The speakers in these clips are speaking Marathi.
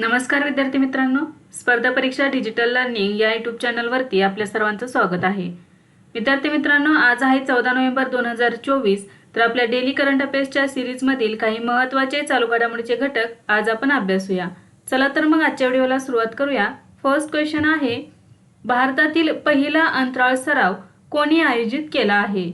नमस्कार विद्यार्थी मित्रांनो. स्पर्धा परीक्षा डिजिटल लर्निंग या यूट्यूब चॅनलवरती आपल्या सर्वांचं स्वागत आहे. विद्यार्थी मित्रांनो आज आहे चौदा नोव्हेंबर दोन हजार चोवीस. तर आपल्या डेली करंट अफेअर्सच्या सिरीजमधील काही महत्त्वाचे चालू घडामोडीचे घटक आज आपण अभ्यासूया. चला तर मग आजच्या व्हिडिओला सुरुवात करूया. फर्स्ट क्वेश्चन आहे भारतातील पहिला अंतराळ सराव कोणी आयोजित केला आहे?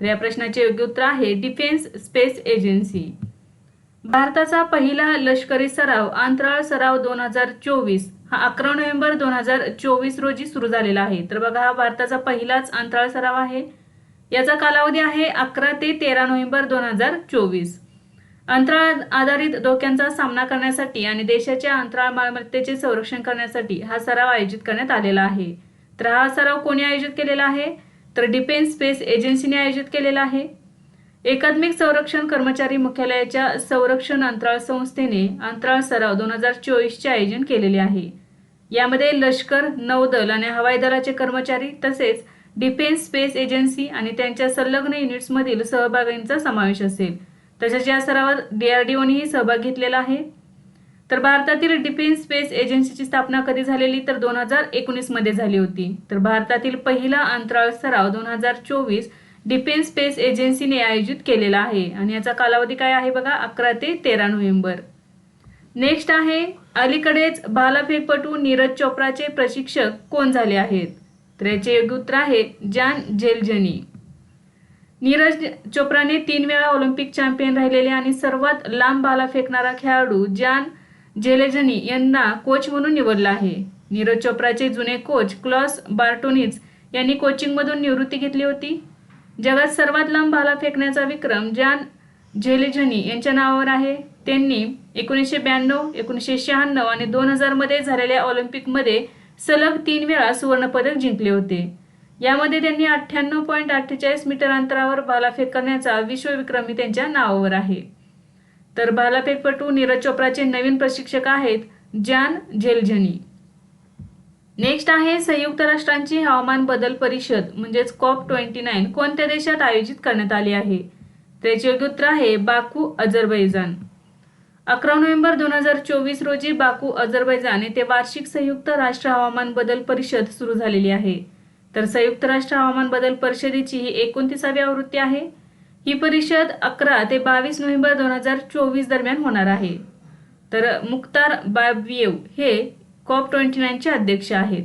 तर या प्रश्नाचे योग्य उत्तर आहे डिफेन्स स्पेस एजन्सी भारताचा पहिला लष्करी सराव अंतराळ सराव दोन हजार चोवीस. हा अकरा नोव्हेंबर दोन हजार चोवीस रोजी सुरू झालेला आहे. तर बघा हा भारताचा पहिलाच अंतराळ सराव आहे. याचा कालावधी आहे अकरा ते तेरा नोव्हेंबर दोन हजार चोवीस. अंतराळ आधारित धोक्यांचा सामना करण्यासाठी आणि देशाच्या अंतराळ मालमत्तेचे संरक्षण करण्यासाठी हा सराव आयोजित करण्यात आलेला आहे. तर हा सराव कोणी आयोजित केलेला आहे? तर डिफेन्स स्पेस एजन्सीने आयोजित केलेला आहे. एकात्मिक संरक्षण कर्मचारी मुख्यालयाच्या संरक्षण अंतराळ संस्थेने अंतराळ सराव दोन हजार चोवीसचे आयोजन केलेले आहे. यामध्ये लष्कर नौदल आणि हवाई दलाचे कर्मचारी तसेच डिफेन्स स्पेस एजन्सी आणि त्यांच्या संलग्न युनिट्समधील सहभागींचा समावेश असेल. तसेच या सरावात डीआरडीओनेही सहभाग घेतलेला आहे. तर भारतातील डिफेन्स स्पेस एजन्सीची स्थापना कधी झालेली तर दोन हजार एकोणीसमध्ये झाली होती. तर भारतातील पहिला अंतराळ सराव दोन हजार चोवीस डिफेन्स स्पेस एजन्सीने आयोजित केलेला आहे. आणि याचा कालावधी काय आहे बघा? अकरा ते तेरा नोव्हेंबर. नेक्स्ट आहे अलीकडेच भालाफेकपटू नीरज चोप्राचे प्रशिक्षक कोण झाले आहेत? तर याचे योग्य उत्तर आहे जान जेलजनी. नीरज चोप्राने तीन वेळा ऑलिम्पिक चॅम्पियन राहिलेले आणि सर्वात लांब भाला फेकणारा खेळाडू जान जेलेजनी यांना कोच म्हणून निवडला आहे. नीरज चोप्राचे जुने कोच क्लॉस बार्टोनिज यांनी कोचिंगमधून निवृत्ती घेतली होती. जगात सर्वात लांब भाला फेकण्याचा विक्रम जान झेलेझनी यांच्या नावावर आहे. त्यांनी एकोणीसशे ब्याण्णव एकोणीसशे शहाण्णव आणि दोन हजारमध्ये झालेल्या ऑलिम्पिकमध्ये सलग तीन वेळा सुवर्णपदक जिंकले होते. यामध्ये त्यांनी अठ्ठ्याण्णव पॉईंट अठ्ठेचाळीस मीटर अंतरावर भालाफेक करण्याचा विश्वविक्रमी त्यांच्या नावावर आहे. तर भालाफेकपटू नीरज चोप्राचे नवीन प्रशिक्षक आहेत जान झेलझनी नेक्स्ट आहे संयुक्त राष्ट्रांची हवामान बदल परिषद म्हणजेच कॉप ट्वेंटी नाईन. कोणत्या देशात आयोजित करण्यात आली आहे? त्याचे योग्य उत्तर आहे बाकू अझरबैजान. अकरा नोव्हेंबर दोन हजार चोवीस रोजी बाकू अझरबैजान येथे वार्षिक संयुक्त राष्ट्र हवामान बदल परिषद सुरू झालेली आहे. तर संयुक्त राष्ट्र हवामान बदल परिषदेची ही एकोणतीसावी आवृत्ती आहे. ही परिषद अकरा ते बावीस नोव्हेंबर दोन हजार चोवीस दरम्यान होणार आहे. तर मुख्तार बाबियेव हे कॉप ट्वेंटी नाईनचे अध्यक्ष आहेत.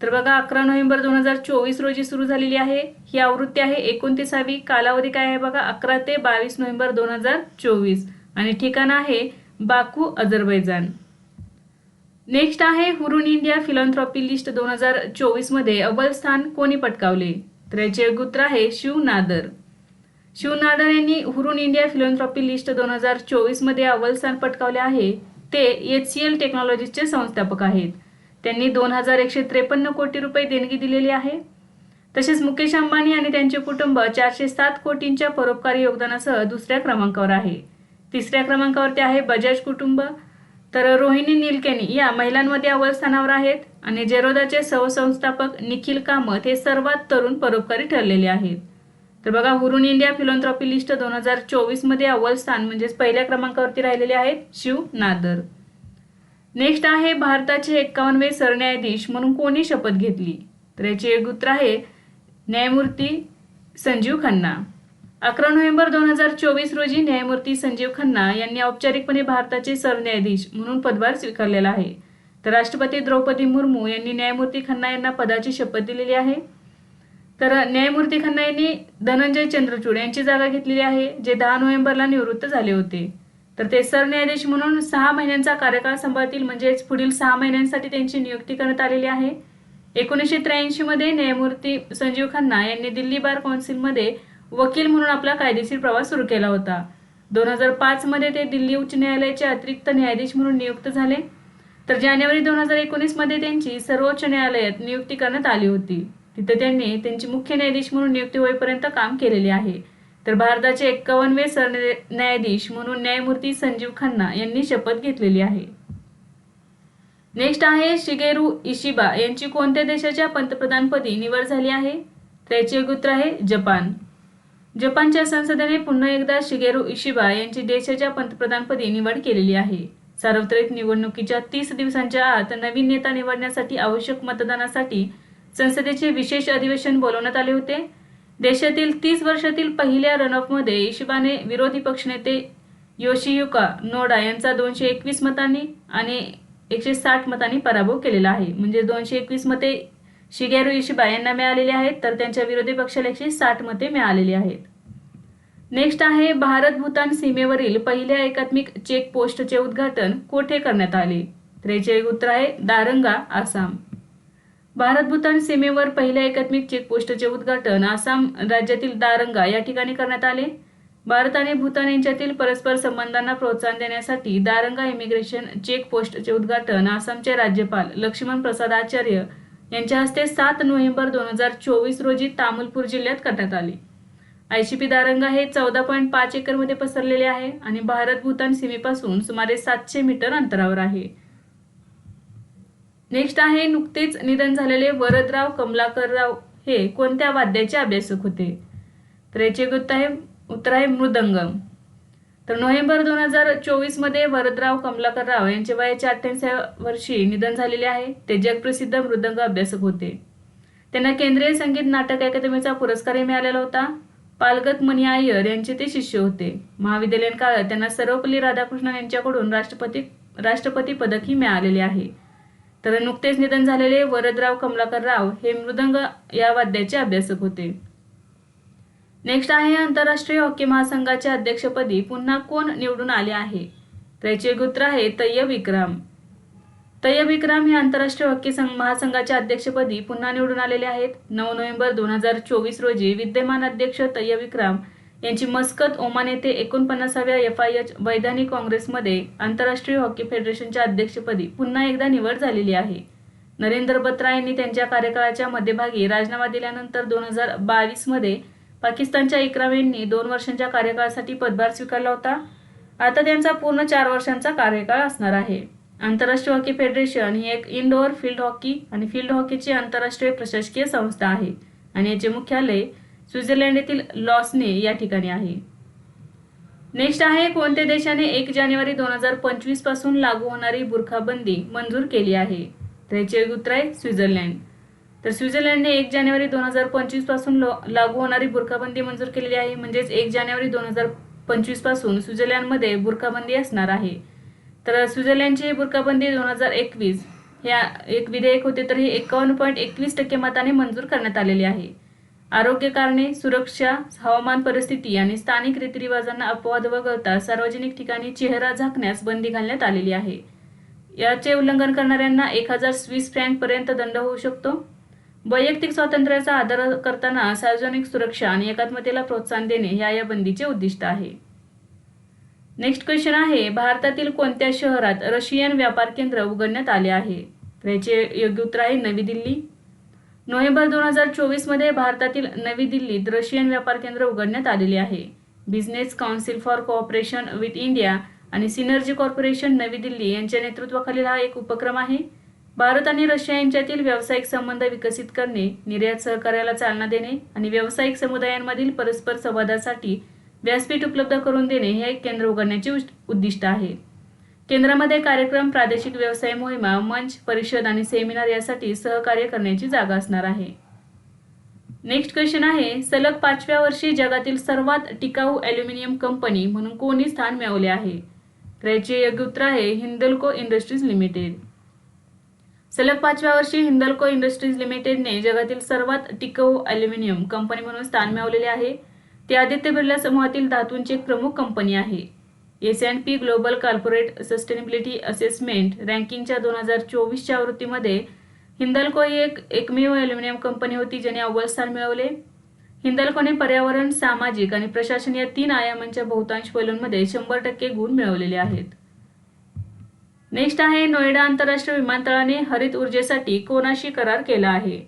तर बघा अकरा नोव्हेंबर दोन हजार चोवीस रोजी सुरू झालेली आहे. ही आवृत्ती आहे एकोणतीसावी. कालावधी काय आहे बघा? अकरा ते बावीस नोव्हेंबर दोन हजार चोवीस. आणि ठिकाण आहे बाकू अझरबैजान. नेक्स्ट आहे हुरून इंडिया फिलॉन्थ्रॉपी लिस्ट दोन हजार चोवीसमध्ये अव्वल स्थान कोणी पटकावले? तर याचे गुत्र आहे शिव नादर. शिव नादर यांनी हुरून इंडिया फिलॉन्थ्रॉपी लिस्ट दोन हजार चोवीसमध्ये अव्वल स्थान पटकावले आहे. ते एच सी एल टेक्नॉलॉजीजचे संस्थापक आहेत. त्यांनी दोन हजार एकशे त्रेपन्न कोटी रुपये देणगी दिलेली आहे. तसेच मुकेश अंबानी आणि त्यांचे कुटुंब चारशे सात कोटींच्या परोपकारी योगदानासह दुसऱ्या क्रमांकावर आहे. तिसऱ्या क्रमांकावरती आहे बजाज कुटुंब. तर रोहिणी नीलकेनी या महिलांमध्ये अव्वल स्थानावर आहेत आणि जेरोदाचे सहसंस्थापक निखिल कामत हे सर्वात तरुण परोपकारी ठरलेले आहेत. तर बघा हुरून इंडिया फिलॉन्थ्रॉपी लिस्ट दोन हजार चोवीसमध्ये अव्वल स्थान म्हणजेच पहिल्या क्रमांकावरती राहिलेले आहेत शिव नादर. नेक्स्ट आहे भारताचे एक्कावनवे सरन्यायाधीश म्हणून कोणी शपथ घेतली? तर याचे एक उत्तर आहे न्यायमूर्ती संजीव खन्ना. अकरा नोव्हेंबर दोन हजार चोवीस रोजी न्यायमूर्ती संजीव खन्ना यांनी औपचारिकपणे भारताचे सरन्यायाधीश म्हणून पदभार स्वीकारलेला आहे. तर राष्ट्रपती द्रौपदी मुर्मू यांनी न्यायमूर्ती खन्ना यांना पदाची शपथ दिलेली आहे. तर न्यायमूर्ती खन्ना यांनी धनंजय चंद्रचूड यांची जागा घेतलेली आहे जे दहा नोव्हेंबरला निवृत्त झाले होते. तर ते सरन्यायाधीश म्हणून सहा महिन्यांचा कार्यकाळ सांभाळतील म्हणजेच पुढील सहा महिन्यांसाठी त्यांची नियुक्ती करण्यात आलेली आहे. एकोणीसशे त्र्याऐंशीमध्ये न्यायमूर्ती संजीव खन्ना यांनी दिल्ली बार कौन्सिलमध्ये वकील म्हणून आपला कायदेशीर प्रवास सुरू केला होता. दोन हजार पाचमध्ये ते दिल्ली उच्च न्यायालयाचे अतिरिक्त न्यायाधीश म्हणून नियुक्त झाले. तर जानेवारी दोन हजार एकोणीसमध्ये त्यांची सर्वोच्च न्यायालयात नियुक्ती करण्यात आली होती. तिथे त्यांनी त्यांची मुख्य न्यायाधीश म्हणून नियुक्ती होईपर्यंत काम केलेले आहे. तर भारताचे एक्कावनवे सरन्यायाधीश म्हणून न्यायमूर्ती संजीव खन्ना यांनी शपथ घेतलेली आहे. नेक्स्ट आहे शिगेरू इशिबा यांची कोणत्या देशाच्या पंतप्रधानपदी निवड झाली आहे? त्याचे योग्य उत्तर आहे जपान. जपानच्या संसदेने पुन्हा एकदा शिगेरू इशिबा यांची देशाच्या पंतप्रधानपदी निवड केलेली आहे. सार्वत्रिक निवडणुकीच्या तीस दिवसांच्या आत नवीन नेता निवडण्यासाठी आवश्यक मतदानासाठी संसदेचे विशेष अधिवेशन बोलवण्यात आले होते. देशातील तीस वर्षातील पहिल्या रनऑफमध्ये इशिबाने विरोधी पक्षनेते योशियुका नोडा यांचा दोनशे एकवीस मतांनी आणि एकशे साठ मतांनी पराभव केलेला आहे. म्हणजे दोनशे एकवीस मते शिगेरू इशिबा यांना मिळालेली आहेत तर त्यांच्या विरोधी पक्षाला एकशे साठ मते मिळालेली आहेत. नेक्स्ट आहे भारत भूतान सीमेवरील पहिल्या एकात्मिक चेक पोस्टचे उद्घाटन कोठे करण्यात आले? त्याचे एक उत्तर आहे दारंगा आसाम. भारत भूतान सीमेवर पहिल्या एकात्मिक चेकपोस्टचे उद्घाटन आसाम राज्यातील दारंगा या ठिकाणी करण्यात आले. भारत आणि भूतान यांच्यातील परस्पर संबंधांना प्रोत्साहन देण्यासाठी दारंगा इमिग्रेशन चेक पोस्टचे उद्घाटन आसामचे राज्यपाल लक्ष्मण प्रसाद आचार्य यांच्या हस्ते सात नोव्हेंबर दोन हजार चोवीस रोजी तामुलपूर जिल्ह्यात करण्यात आले. आयशीपी दारंगा हे चौदा पॉईंट पाच एकरमध्ये पसरलेले आहे आणि भारत भूतान सीमेपासून सुमारे सातशे मीटर अंतरावर आहे. नेक्स्ट आहे नुकतेच निधन झालेले वरदराव कमलाकरराव. हे कोणत्या वाद्याचे अभ्यासक होते? तर याचे उत्तर आहे उत्तर आहे मृदंगम. तर नोव्हेंबर दोन हजार चोवीसमध्ये वरदराव कमलाकरराव यांचे वयाच्या अठ्ठ्याऐंशी वर्षी निधन झालेले आहे. ते जगप्रसिद्ध मृदंग अभ्यासक होते. त्यांना केंद्रीय संगीत नाटक अकादमीचा पुरस्कारही मिळालेला होता. पालगत मणी अय्यर यांचे ते शिष्य होते. महाविद्यालयीन काळात त्यांना सर्वपल्ली राधाकृष्णन यांच्याकडून राष्ट्रपती राष्ट्रपती पदकही मिळालेले आहे. तर नुकतेच निधन झालेले वरदराव कमलाकर राव हे मृदंग या वाद्याचे अभ्यासक होते. नेक्स्ट आहे आंतरराष्ट्रीय हॉकी महासंघाच्या अध्यक्षपदी पुन्हा कोण निवडून आले आहे? तर याचे आहे तय्यब विक्रम तय्यब विक्रम हे आंतरराष्ट्रीय हॉकी संघ महासंघाच्या अध्यक्षपदी पुन्हा निवडून आलेले आहेत. नऊ नोव्हेंबर दोन हजार चोवीस रोजी विद्यमान अध्यक्ष तय्यब विक्रम यांची मस्कत ओमान येथे एकोणपन्नासाव्या एफ आय एच वैधानिक काँग्रेसमध्ये आंतरराष्ट्रीय हॉकी फेडरेशनच्या अध्यक्षपदी पुन्हा एकदा निवड झालेली आहे. नरेंद्र बत्रा यांनी त्यांच्या कार्यकाळाच्या मध्यभागी राजीनामा दिल्यानंतर दोन हजार बावीसमध्ये पाकिस्तानच्या इक्राम यांनी दोन वर्षांच्या कार्यकाळासाठी पदभार स्वीकारला होता. आता त्यांचा पूर्ण चार वर्षांचा कार्यकाळ असणार आहे. आंतरराष्ट्रीय हॉकी फेडरेशन ही एक इनडोअर फील्ड हॉकी आणि फील्ड हॉकीची आंतरराष्ट्रीय प्रशासकीय संस्था आहे आणि याचे मुख्यालय स्वित्झर्लंड येथील लॉसने या ठिकाणी आहे. नेक्स्ट आहे कोणत्या देशाने एक जानेवारी दोन हजार पंचवीसपासून लागू होणारी बुरखाबंदी मंजूर केली आहे? तर याचे उत्तर आहे स्वित्झर्लंड. तर स्वित्झर्लंडने एक जानेवारी दोन हजार पंचवीसपासून लागू होणारी बुरखाबंदी मंजूर केलेली आहे. म्हणजेच एक जानेवारी दोन हजार पंचवीसपासून स्वित्झर्लंडमध्ये बुरखाबंदी असणार आहे. तर स्वित्झर्लंडची बुरखाबंदी दोन हजार एकवीस ह्या एक विधेयक होते तर हे एकावन्न पॉईंट एकवीस टक्के मताने मंजूर करण्यात आलेले आहे. आरोग्य कारणे सुरक्षा हवामान परिस्थिती आणि स्थानिक रीतिरिवाजांना अपवाद वगळता सार्वजनिक ठिकाणी चेहरा झाकण्यास बंदी घालण्यात आलेली आहे. याचे उल्लंघन करणाऱ्यांना एक हजार स्विस फ्रँक पर्यंत दंड होऊ शकतो. वैयक्तिक स्वातंत्र्याचा आदर करताना सार्वजनिक सुरक्षा आणि एकात्मतेला प्रोत्साहन देणे या या बंदीचे उद्दिष्ट आहे. नेक्स्ट क्वेश्चन आहे भारतातील कोणत्या शहरात रशियन व्यापार केंद्र उघडण्यात आले आहे? याचे योग्य उत्तर आहे नवी दिल्ली. नोव्हेंबर दोन हजार चोवीसमध्ये भारतातील नवी दिल्लीत रशियन व्यापार केंद्र उघडण्यात आलेले आहे. Business Council for Cooperation with India आणि सिनर्जी कॉर्पोरेशन नवी दिल्ली यांच्या नेतृत्वाखालील हा एक उपक्रम आहे. भारत आणि रशिया यांच्यातील व्यावसायिक संबंध विकसित करणे निर्यात सहकार्याला चालना देणे आणि व्यावसायिक समुदायांमधील परस्पर संवादासाठी व्यासपीठ उपलब्ध करून देणे हे एक केंद्र उघडण्याचे उद्दिष्ट आहे. केंद्रामध्ये कार्यक्रम प्रादेशिक व्यवसाय मोहिमा मंच परिषद आणि सेमिनार यासाठी सहकार्य करण्याची जागा असणार आहे. नेक्स्ट क्वेश्चन आहे सलग पाचव्या वर्षी जगातील सर्वात टिकाऊ ॲल्युमिनियम कंपनी म्हणून कोणी स्थान मिळवले आहे? तर याचे योग्य उत्तर आहे हिंदल्को इंडस्ट्रीज लिमिटेड. सलग पाचव्या वर्षी हिंदल्को इंडस्ट्रीज लिमिटेडने जगातील सर्वात टिकाऊ ॲल्युमिनियम कंपनी म्हणून स्थान मिळवलेले आहे. ते आदित्य बिर्ला समूहातील धातूंची एक प्रमुख कंपनी आहे. S and P Global Corporate Sustainability Assessment रँकिंगच्या दोन हजार चोवीसच्या आवृत्तीमध्ये हिंदल्को ही एक एकमेव ॲल्युमिनियम कंपनी होती ज्याने अव्वल स्थान मिळवले. हिंदल्कोने पर्यावरण सामाजिक आणि प्रशासन या तीन आयामांच्या बहुतांश पैलूंमध्ये शंभर टक्के गुण मिळवलेले आहेत. नेक्स्ट आहे नोएडा आंतरराष्ट्रीय विमानतळाने हरित ऊर्जेसाठी कोणाशी करार केला आहे?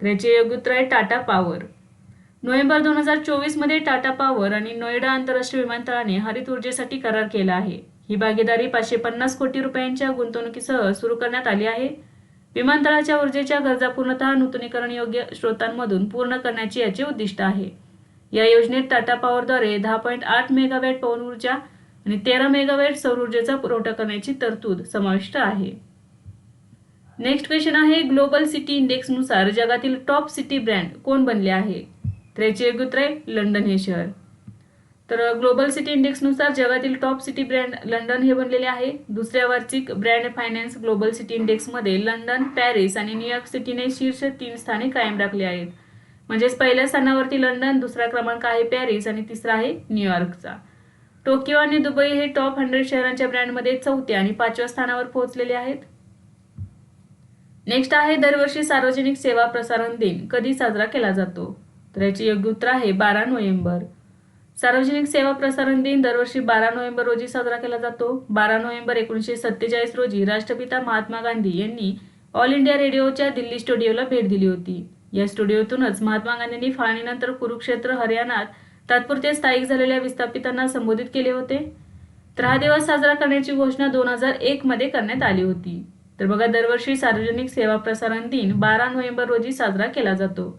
त्याचे योग्य उत्तर आहे टाटा पॉवर. नोव्हेंबर दोन हजार चोवीसमध्ये टाटा पॉवर आणि नोएडा आंतरराष्ट्रीय विमानतळाने हरित ऊर्जेसाठी करार केला आहे. ही भागीदारी पाचशे पन्नास कोटी रुपयांच्या गुंतवणुकीसह सुरू करण्यात आली आहे. विमानतळाच्या ऊर्जेच्या गरजा पूर्णतः नूतनीकरण योग्य स्रोतांमधून पूर्ण करण्याचे याचे उद्दिष्ट आहे. या योजनेत टाटा पॉवरद्वारे दहा पॉईंट आठ मेगावॅट पवन ऊर्जा आणि तेरा मेगावॅट सौर ऊर्जेचा पुरवठा करण्याची तरतूद समाविष्ट आहे. नेक्स्ट क्वेश्चन आहे ग्लोबल सिटी इंडेक्सनुसार जगातील टॉप सिटी ब्रँड कोण बनले आहे? तर याची आहे लंडन हे शहर. तर ग्लोबल सिटी इंडेक्सनुसार जगातील टॉप सिटी ब्रँड लंडन हे बनलेले आहे. दुसऱ्या वार्षिक ब्रँड फायनान्स ग्लोबल सिटी इंडेक्समध्ये लंडन पॅरिस आणि न्यूयॉर्क सिटीने शीर्ष तीन स्थाने कायम राखली आहेत. म्हणजेच पहिल्या स्थानावरती लंडन दुसरा क्रमांक आहे पॅरिस आणि तिसरा आहे न्यूयॉर्कचा टोकियो आणि दुबई हे टॉप हंड्रेड शहरांच्या ब्रँडमध्ये चौथ्या आणि पाचव्या स्थानावर पोहोचलेले आहेत. नेक्स्ट आहे दरवर्षी सार्वजनिक सेवा प्रसारण दिन. कधी साजरा केला जातो? तर याचे योग्य उत्तर आहे बारा नोव्हेंबर. सार्वजनिक सेवा प्रसारण दिन दरवर्षी बारा नोव्हेंबर रोजी साजरा केला जातो. बारा नोव्हेंबर एकोणीसशे सत्तेचाळीस रोजी राष्ट्रपिता महात्मा गांधी यांनी ऑल इंडिया रेडिओच्या दिल्ली स्टुडिओला भेट दिली होती. या स्टुडिओतूनच महात्मा गांधींनी फाळणीनंतर कुरुक्षेत्र हरियाणात तात्पुरते स्थायिक झालेल्या विस्थापितांना संबोधित केले होते. तर हा दिवस साजरा करण्याची घोषणा दोन हजार एक मध्ये करण्यात आली होती. तर बघा दरवर्षी सार्वजनिक सेवा प्रसारण दिन बारा नोव्हेंबर रोजी साजरा केला जातो.